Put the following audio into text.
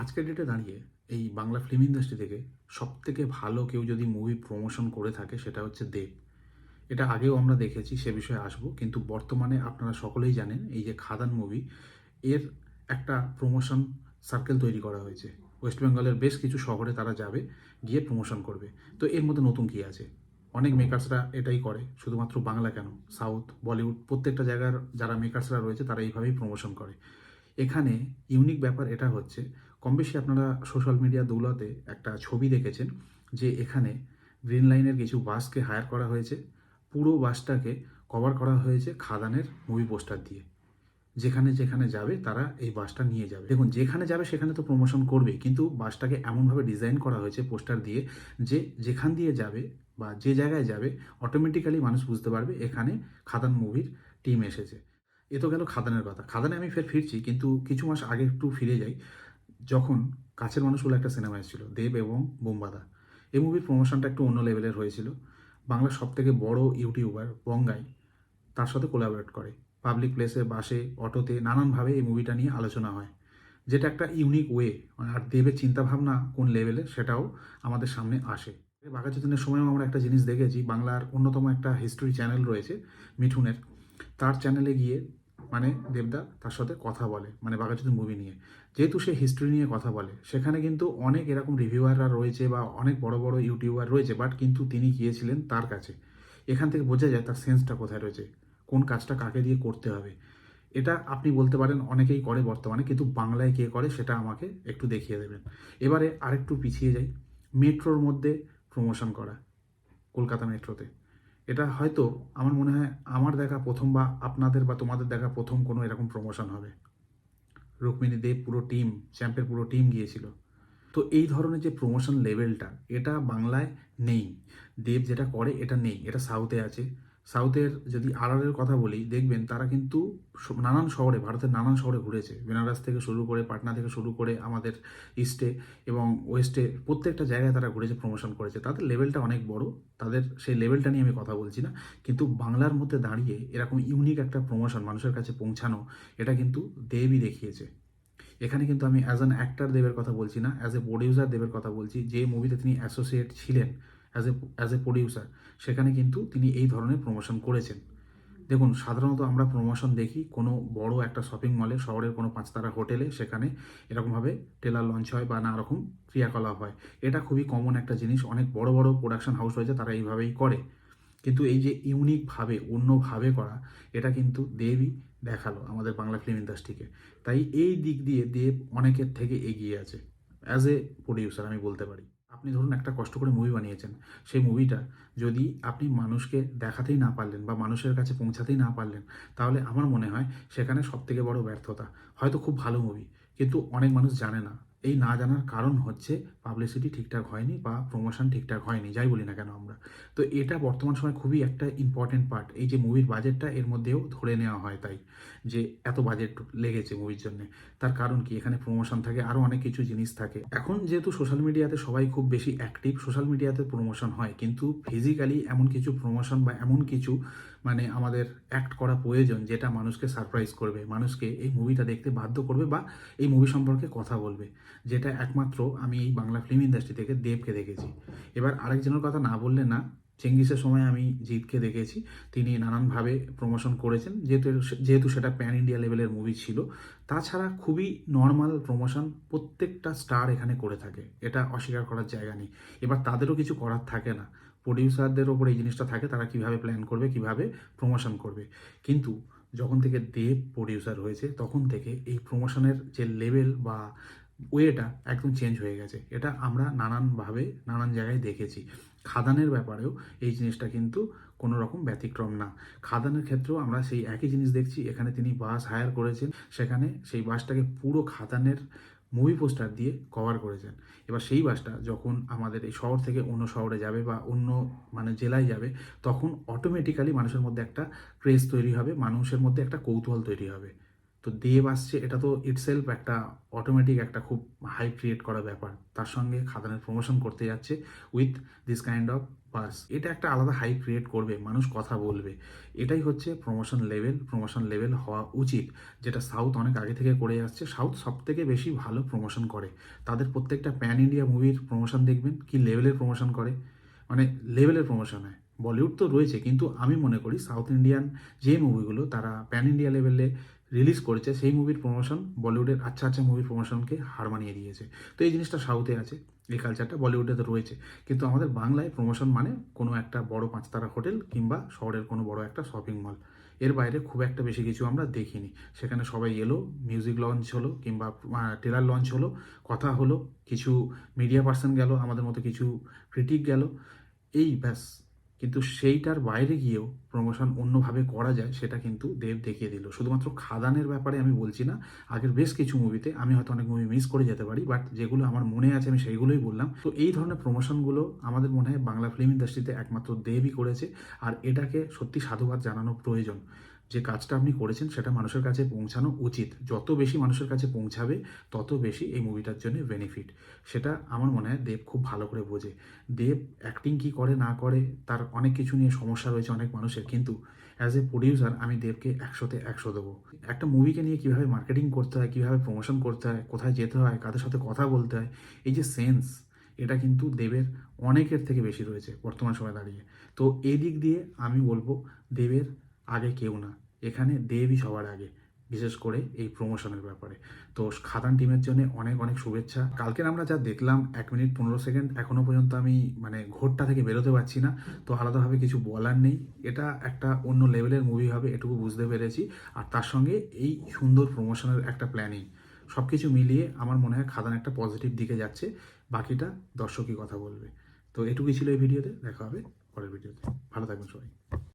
আজকের ডেটে দাঁড়িয়ে এই বাংলা ফিল্ম ইন্ডাস্ট্রি থেকে সব থেকে ভালো কেউ যদি মুভি প্রমোশন করে থাকে সেটা হচ্ছে দেব। এটা আগেও আমরা দেখেছি, সে বিষয়ে আসব। কিন্তু বর্তমানে আপনারা সকলেই জানেন এই যে খাদান মুভি এর একটা প্রমোশন সার্কেল তৈরি করা হয়েছে। ওয়েস্ট বেঙ্গলের বেশ কিছু শহরে তারা যাবে, গিয়ে প্রমোশন করবে। তো এর মধ্যে নতুন কী আছে? অনেক মেকার্সরা এটাই করে, শুধুমাত্র বাংলা কেন? সাউথ বলিউড প্রত্যেকটা জায়গার যারা মেকার্সরা রয়েছে তারা এইভাবেই প্রমোশন করে। এখানে ইউনিক ব্যাপার এটা হচ্ছে কম বেশি আপনারা সোশ্যাল মিডিয়া দৌলাতে একটা ছবি দেখেছেন যে এখানে গ্রিন লাইনের কিছু বাসকে হায়ার করা হয়েছে। পুরো বাসটাকে কভার করা হয়েছে খাদানের মুভি পোস্টার দিয়ে। যেখানে যেখানে যাবে তারা এই বাসটা নিয়ে যাবে। দেখুন, যেখানে যাবে সেখানে তো প্রমোশন করবে, কিন্তু বাসটাকে এমনভাবে ডিজাইন করা হয়েছে পোস্টার দিয়ে যে যেখান দিয়ে যাবে বা যে জায়গায় যাবে অটোমেটিক্যালি মানুষ বুঝতে পারবে এখানে খাদান মুভির টিম এসেছে। এ তো গেল খাদানের কথা। খাদানে আমি ফের ফিরছি, কিন্তু কিছু মাস আগে একটু ফিরে যাই। যখন কাছের মানুষ বলে একটা সিনেমা এসেছিল, দেব এবং বোমবাদা। এই মুভির প্রমোশনটা একটু অন্য লেভেলের হয়েছিল। বাংলার সব থেকে বড় ইউটিউবার বঙ্গাই তার সাথে কোলাবোরেট করে। পাবলিক প্লেসে বাসে অটোতে নানানভাবে এই মুভিটা নিয়ে আলোচনা হয়। যেটা একটা ইউনিক ওয়ে আর দেবের চিন্তাভাবনা কোন লেভেলে সেটাও আমাদের সামনে আসে। বাঘাযতীনের সময়ও আমরা একটা জিনিস দেখেছি, বাংলার অন্যতম একটা হিস্ট্রি চ্যানেল রয়েছে, মিঠুনের। তার চ্যানেলে গিয়ে মানে দেবদা তার সাথে কথা বলে মানে বাঘাযতীন মুভি নিয়ে। যেহেতু সে হিস্ট্রি নিয়ে কথা বলে, সেখানে কিন্তু অনেক এরকম রিভিউয়াররা রয়েছে বা অনেক বড় বড় ইউটিউবার রয়েছে বাট কিন্তু তিনি গিয়েছিলেন তার কাছে। এখান থেকে বোঝা যায় তার সেন্সটা কোথায় রয়েছে, কোন কাজটা কাকে দিয়ে করতে হবে। এটা আপনি বলতে পারেন, অনেকেই করে বর্তমানে, কিন্তু বাংলায় কে করে সেটা আমাকে একটু দেখিয়ে দেবেন। এবারে আরেকটু পিছিয়ে যাই, মেট্রোর মধ্যে প্রমোশন করা, কলকাতা মেট্রোতে। এটা হয়তো আমার মনে হয় আমার দেখা প্রথম বা আপনাদের বা তোমাদের দেখা প্রথম কোনো এরকম প্রমোশন হবে। রুক্মিণী দেব পুরো টিম চ্যাম্পের পুরো টিম গিয়েছিল। তো এই ধরনের যে প্রমোশন লেভেলটা এটা বাংলায় নেই। দেব যেটা করে, এটা নেই। এটা সাউথে আছে। সাউথের যদি আড়ালের কথা বলি, দেখবেন তারা কিন্তু নানান শহরে, ভারতের নানান শহরে ঘুরেছে। বেনারস থেকে শুরু করে পাটনা থেকে শুরু করে আমাদের ইস্টে এবং ওয়েস্টে প্রত্যেকটা জায়গায় তারা ঘুরেছে প্রমোশন করেছে। তাদের লেভেলটা অনেক বড়। তাদের সেই লেভেলটা নিয়ে আমি কথা বলছি না। কিন্তু বাংলার মধ্যে দাঁড়িয়ে এরকম ইউনিক একটা প্রমোশন মানুষের কাছে পৌঁছানো, এটা কিন্তু দেবই দেখিয়েছে। এখানে কিন্তু আমি অ্যাজ অ্যান অ্যাক্টার দেবের কথা বলছি না অ্যাজ এ প্রডিউসার দেবের কথা বলছি। যে মুভিতে তিনি অ্যাসোসিয়েট ছিলেন as a as a producer সেখানে কিন্তু তিনি এই ধরনের প্রমোশন করেছেন। দেখুন, সাধারণত আমরা প্রমোশন দেখি কোনো বড় একটা শপিং মলে শহরের কোনো পাঁচতারা হোটেলে সেখানে এরকমভাবে টেলার লঞ্চ হয় বা নানা রকম ক্রিয়াকলাপ হয়। এটা খুবই কমন একটা জিনিস, অনেক বড় বড় প্রোডাকশন হাউস রয়েছে, তারা এইভাবেই করে। কিন্তু এই যে ইউনিকভাবে অন্যভাবে করা, এটা কিন্তু দেবই দেখাল আমাদের বাংলা ফিল্ম ইন্ডাস্ট্রিকে তাই এই দিক দিয়ে দেব অনেকের থেকে এগিয়ে আছে অ্যাজ এ প্রডিউসার আমি বলতে পারি। আপনি ধরুন একটা কষ্ট করে মুভি বানিয়েছেন, সেই মুভিটা যদি আপনি মানুষকে দেখাতেই না পারলেন বা মানুষের কাছে পৌঁছাতেই না পারলেন, তাহলে আমার মনে হয় সেখানে সব থেকে বড় ব্যর্থতা। হয়তো খুব ভালো মুভি কিন্তু অনেক মানুষ জানে না। এই না জানার কারণ হচ্ছে পাবলিসিটি ঠিকঠাক হয়নি বা প্রমোশন ঠিকঠাক হয়নি, যাই বলি না কেন আমরা। তো এটা বর্তমান সময় খুবই একটা ইম্পর্টেন্ট পার্ট এই যে মুভির বাজেটটা এর মধ্যেও ধরে নেওয়া হয় তাই, যে এত বাজেট লেগেছে মুভির জন্য। তার কারণ কি? এখানে প্রমোশন থাকে আরও অনেক কিছু জিনিস থাকে। এখন যেহেতু সোশ্যাল মিডিয়াতে সবাই খুব বেশি অ্যাক্টিভ সোশ্যাল মিডিয়াতে প্রমোশন হয়। কিন্তু ফিজিক্যালি এমন কিছু প্রমোশন বা এমন কিছু মানে আমাদের অ্যাক্ট করা প্রয়োজন যেটা মানুষকে সারপ্রাইজ করবে, মানুষকে এই মুভিটা দেখতে বাধ্য করবে বা এই মুভি সম্পর্কে কথা বলবে। যেটা একমাত্র আমি এই বাংলা ফিল্ম ইন্ডাস্ট্রি থেকে দেবকে দেখেছি। এবার আরেকজনের কথা না বললে না, চেঙ্গিসের সময় আমি জিতকে দেখেছি। তিনি নানানভাবে প্রমোশন করেছেন। যেহেতু যেহেতু সেটা প্যান ইন্ডিয়া লেভেলের মুভি ছিল, তাছাড়া খুবই নর্মাল প্রমোশন প্রত্যেকটা স্টার এখানে করে থাকে। এটা অস্বীকার করার জায়গা নেই। এবার তাদেরও কিছু করার থাকে না। প্রডিউসারদের ওপর এই জিনিসটা থাকে, তারা কীভাবে প্ল্যান করবে, কীভাবে প্রমোশন করবে। কিন্তু যখন থেকে দেব প্রডিউসার হয়েছে, তখন থেকে এই প্রমোশনের যে লেভেল বা ওয়েটা একদম চেঞ্জ হয়ে গেছে। এটা আমরা নানানভাবে, নানান জায়গায় দেখেছি। খাদানের ব্যাপারেও এই জিনিসটা কিন্তু কোনো রকম ব্যতিক্রম না। খাদানের ক্ষেত্রেও আমরা সেই একই জিনিস দেখছি। এখানে তিনি বাস হায়ার করেছেন। সেখানে সেই বাসটাকে পুরো খাদানের মুভি পোস্টার দিয়ে কভার করেছেন। এবার সেই বাসটা যখন আমাদের এই শহর থেকে অন্য শহরে যাবে বা অন্য মানে জেলায় যাবে, তখন অটোমেটিক্যালি মানুষের মধ্যে একটা ক্রেজ তৈরি হবে। মানুষের মধ্যে একটা কৌতূহল তৈরি হবে। তো দেব আসছে, এটা তো ইটসেলফ একটা অটোমেটিক একটা খুব হাই ক্রিয়েট করা ব্যাপার। তার সঙ্গে খাদানের প্রমোশন করতে যাচ্ছে with this kind of buzz এটা একটা আলাদা হাই ক্রিয়েট করবে, মানুষ কথা বলবে। এটাই হচ্ছে প্রমোশন লেভেল প্রমোশন লেভেল হওয়া উচিত। যেটা সাউথ অনেক আগে থেকে করে আসছে সাউথ সব থেকে বেশি ভালো প্রমোশন করে। তাদের প্রত্যেকটা প্যান ইন্ডিয়া মুভির প্রমোশন দেখবেন, কি লেভেলের প্রমোশন করে? মানে লেভেলের প্রমোশন হয়। বলিউড তো রয়েছে, কিন্তু আমি মনে করি সাউথ ইন্ডিয়ান যে মুভিগুলো তারা প্যান ইন্ডিয়া লেভেলে রিলিজ করেছে, সেই মুভির প্রমোশন বলিউডের আচ্ছা আচ্ছা মুভির প্রমোশনকে হার মানিয়ে দিয়েছে। তো এই জিনিসটা সাউথে আছে, এই কালচারটা বলিউডে তো রয়েছে। কিন্তু আমাদের বাংলায় প্রমোশন মানে কোনো একটা বড় পাঁচতারা হোটেল কিংবা শহরের কোনো বড় একটা শপিং মল এর বাইরে খুব একটা বেশি কিছু আমরা দেখিনি। সেখানে সবাই এলো মিউজিক লঞ্চ হলো কিংবা ট্রেলার লঞ্চ হলো, কথা হলো, কিছু মিডিয়া পার্সন গেল, আমাদের মতো কিছু ক্রিটিক গেল। এই ব্যাস। কিন্তু সেইটার বাইরে গিয়েও প্রমোশন অন্যভাবে করা যায়, সেটা কিন্তু দেব দেখিয়ে দিল। শুধুমাত্র খাদানের ব্যাপারে আমি বলছি না, আগের বেশ কিছু মুভিতে আমি হয়তো অনেক মুভি মিস করে যেতে পারি বাট যেগুলো আমার মনে আছে আমি সেইগুলোই বললাম। তো এই ধরনের প্রমোশনগুলো আমাদের মনে হয় বাংলা ফিল্ম ইন্ডাস্ট্রিতে একমাত্র দেবই করেছে, আর এটাকে সত্যি সাধুবাদ জানানো প্রয়োজন। যে কাজটা আপনি করেছেন সেটা মানুষের কাছে পৌঁছানো উচিত। যত বেশি মানুষের কাছে পৌঁছাবে, তত বেশি এই মুভিটার জন্য বেনিফিট সেটা আমার মনে হয় দেব খুব ভালো করে বোঝে। দেব অ্যাক্টিং কি করে, না করে, তার অনেক কিছু নিয়ে সমস্যা রয়েছে অনেক মানুষের। কিন্তু অ্যাজ এ প্রডিউসার আমি দেবকে একশোতে একশো দেবো। একটা মুভিকে নিয়ে কীভাবে মার্কেটিং করতে হয়, কীভাবে প্রমোশন করতে হয়, কোথায় যেতে হয়, কাদের সাথে কথা বলতে হয়, এই যে সেন্স এটা কিন্তু দেবের অনেকের থেকে বেশি রয়েছে বর্তমান সময় দাঁড়িয়ে। তো এই দিক দিয়ে আমি বলব দেবের আগে কেউ না। এখানে দেবই সবার আগে, বিশেষ করে এই প্রমোশনের ব্যাপারে। তো খাদান টিমের জন্য অনেক অনেক শুভেচ্ছা। কালকের আমরা যা দেখলাম, এক মিনিট পনেরো সেকেন্ড এখনও পর্যন্ত আমি মানে ঘোরটা থেকে বেরোতে পারছি না। তো আলাদাভাবে কিছু বলার নেই। এটা একটা অন্য লেভেলের মুভি হবে, এটুকু বুঝতে পেরেছি। আর তার সঙ্গে এই সুন্দর প্রমোশনের একটা প্ল্যানিং সব কিছু মিলিয়ে আমার মনে হয় খাদান একটা পজিটিভ দিকে যাচ্ছে। বাকিটা দর্শকই কথা বলবে। তো এটুকুই ছিল এই ভিডিওতে। দেখা হবে পরের ভিডিওতে। ভালো থাকবেন সবাই।